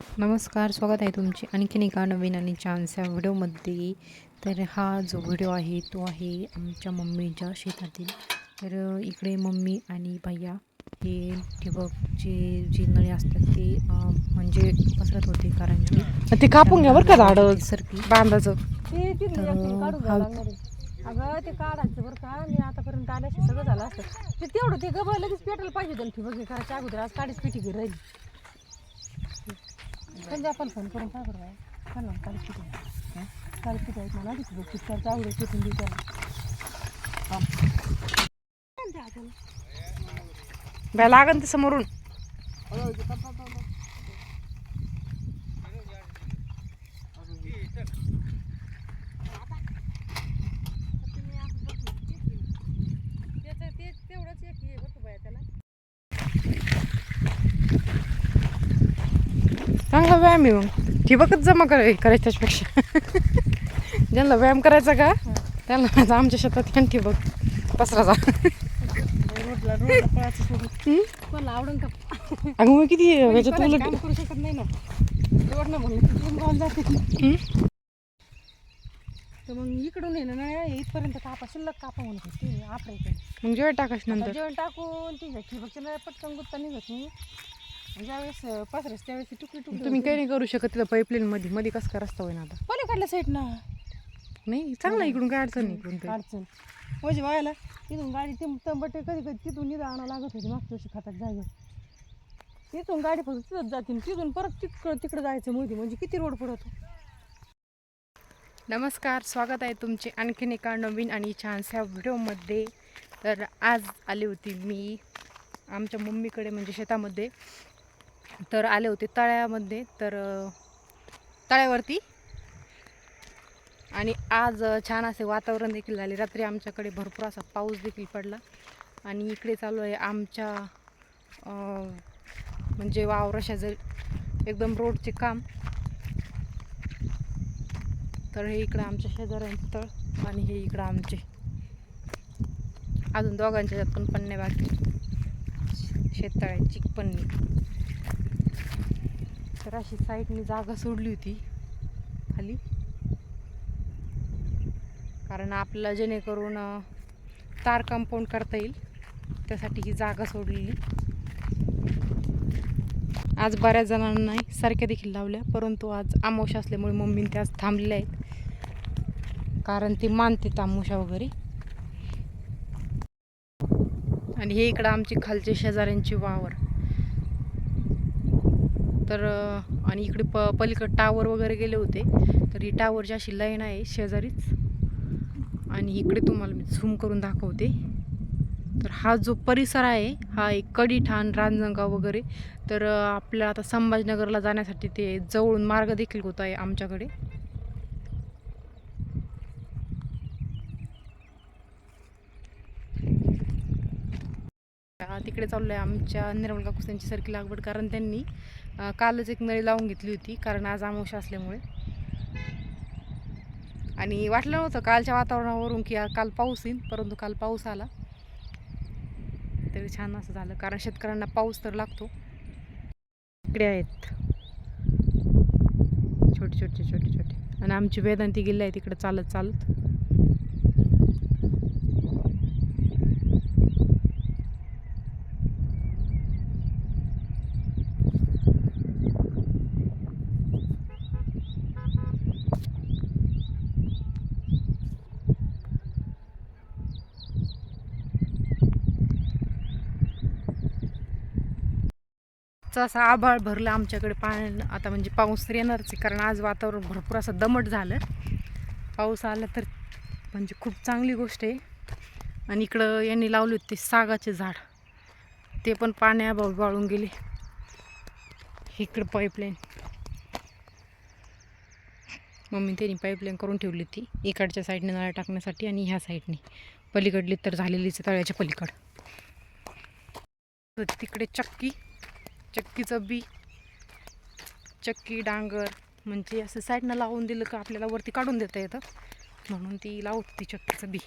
नमस्कार स्वागत आहे तुमचे आणखीन एका नवीन आणि छानशा व्हिडिओमध्ये. तर हा जो व्हिडिओ आहे तो आहे आमच्या मम्मीच्या शेतातील. तर इकडे मम्मी आणि भैया हे ठिबकचे जे नळे असतात ते म्हणजे पसरत होते कारण की ते कापून घ्या बरं का झाडं. सरकी बांधाचं. अगं ते काढायचं बरं का? मी आतापर्यंत आल्याशी सगळं झालं असतं. ते तेवढं ते गबळ लगेच पेटायला पाहिजे होतं ठिबक. हे करायच्या अगोदर आज काढीच पिठी घे राहिली. म्हणजे आपण फोन करून काय करू बाई? चल ना काढीच पिठी घे. काढीच पिठी आहेत मला ठिबक पिठाच्या अगोदर पेटून देऊ त्याला बाय लागन ते समोरून तेवढंच एक हे बरं का बाया त्याला चांगला व्यायाम आहे मग. ठिबकच जमा कर करायचं त्याच्यापेक्षा. ज्यांना व्यायाम करायचा का त्यांना आमच्या शेतात घ्या ठिबक पसराचा अगं मग किती याच्यात उलट करू शकत नाही ना. म्हणून मग इकडून आहे ना इथपर्यंत कापा शिल्लक कापा म्हणत होते आपल्याकडे मग जेव्हा टाकाश आता नंतर. जेवण टाकून ती ठिबकच्या नळ्या पटकन गुत्ता निघत नाही. ज्यावेळेस पसरस त्यावेळेस ती तुकडी तुकडी तुम्ही काही नाही करू शकत तिथं पाईपलाईन मध्ये. मध्ये कसं काय रस्ता होईना आता? पलीकडल्या साईड ना? नाही चांगला इकडून काय अडचण नाही इकडून काही. अडचण. म्हणजे व्हायला तिथून गाडी ते तंबटे कधी कधी तिथून निदा आणा लागत होती. मागच्या वर्षी खातात जागेवर तिथून गाडी फक्त तिथंच जाते आणि तिथून परत तिकडं तिकडं जायचं मोदी. म्हणजे किती रोड पडतो? नमस्कार स्वागत आहे तुमचे आणखीन एका नवीन आणि छानशा व्हिडिओमध्ये. तर आज आले होती मी आमच्या मम्मीकडे म्हणजे शेतामध्ये. तर आले होते तळ्यामध्ये. तर तळ्यावरती. आणि आज छान असे वातावरण देखील झाले. रात्री आमच्याकडे भरपूर असा पाऊस देखील पडला. आणि इकडे चालू आहे आमच्या म्हणजे वावराशा जर एकदम रोडचे काम. तर हे इकडं आमच्या शेजाऱ्यांचं तळ आणि हे इकडं आमचे. अजून दोघांच्या ह्याच्यात पण पन्ने बाकी. शेततळ्याची पन्नी तर अशी साईडनी जागा सोडली होती खाली. कारण आपल्याला जेणेकरून तार कंपाऊंड करता येईल. त्यासाठी ही जागा सोडलेली. आज बऱ्याच जणांना सारख्या देखील लावल्या परंतु आज आमोशा असल्यामुळे मम्मीने त्या आज थांबलेल्या आहेत. कारण ती मानते तामोशा वगैरे. आणि हे इकडं आमची खालचे शेजाऱ्यांची वावर. तर आणि इकडे प पलीकडे टावर वगैरे गेले होते. तर ही टावरची अशी लाईन आहे शेजारीच. आणि इकडे तुम्हाला मी झूम करून दाखवते. तर हा जो परिसर आहे हा एक कडिठाण रांजणगाव वगैरे. तर आपल्या आता संभाजीनगरला जाण्यासाठी ते जवळून मार्ग देखील होत आहे आमच्याकडे. तिकडे चाललो आहे आमच्या निर्मल काकूस त्यांची लागवड कारण त्यांनी कालच एक नळी लावून घेतली होती कारण आज आमोश असल्यामुळे. आणि वाटलं नव्हतं कालच्या वातावरणावरून की काल पाऊस येईल परंतु काल पाऊस आला. तरी छान असं झालं कारण शेतकऱ्यांना पाऊस तर लागतो. इकडे आहेत. छोटे छोटे छोटे छोटे. आणि आमची वेदांती गेली आहे तिकडे चालत चालत. चं असं आभाळ भरलं आमच्याकडे पाणी आता म्हणजे पाऊस तर येणारच आहे कारण आज वातावरण भरपूर असं दमट झालं. पाऊस आला तर म्हणजे खूप चांगली गोष्ट आहे. आणि इकडं यांनी लावले होते सागाचे झाड. ते पण पाण्याअभावी वाळून गेले. इकडं पाईपलाईन मम्मी त्यांनी पाईपलाईन करून ठेवली होती इकडच्या साईडने नळ्या टाकण्यासाठी आणि ह्या साईडने पलीकडली तर झालेलीच तळ्याच्या पलीकड. तर तिकडे चक्की. चक्कीचं बी चक्की डांगर म्हणजे असं साईडनं लावून दिलं का आपल्याला वरती काढून देता येतं. म्हणून ती लावत ती चक्कीचं बी.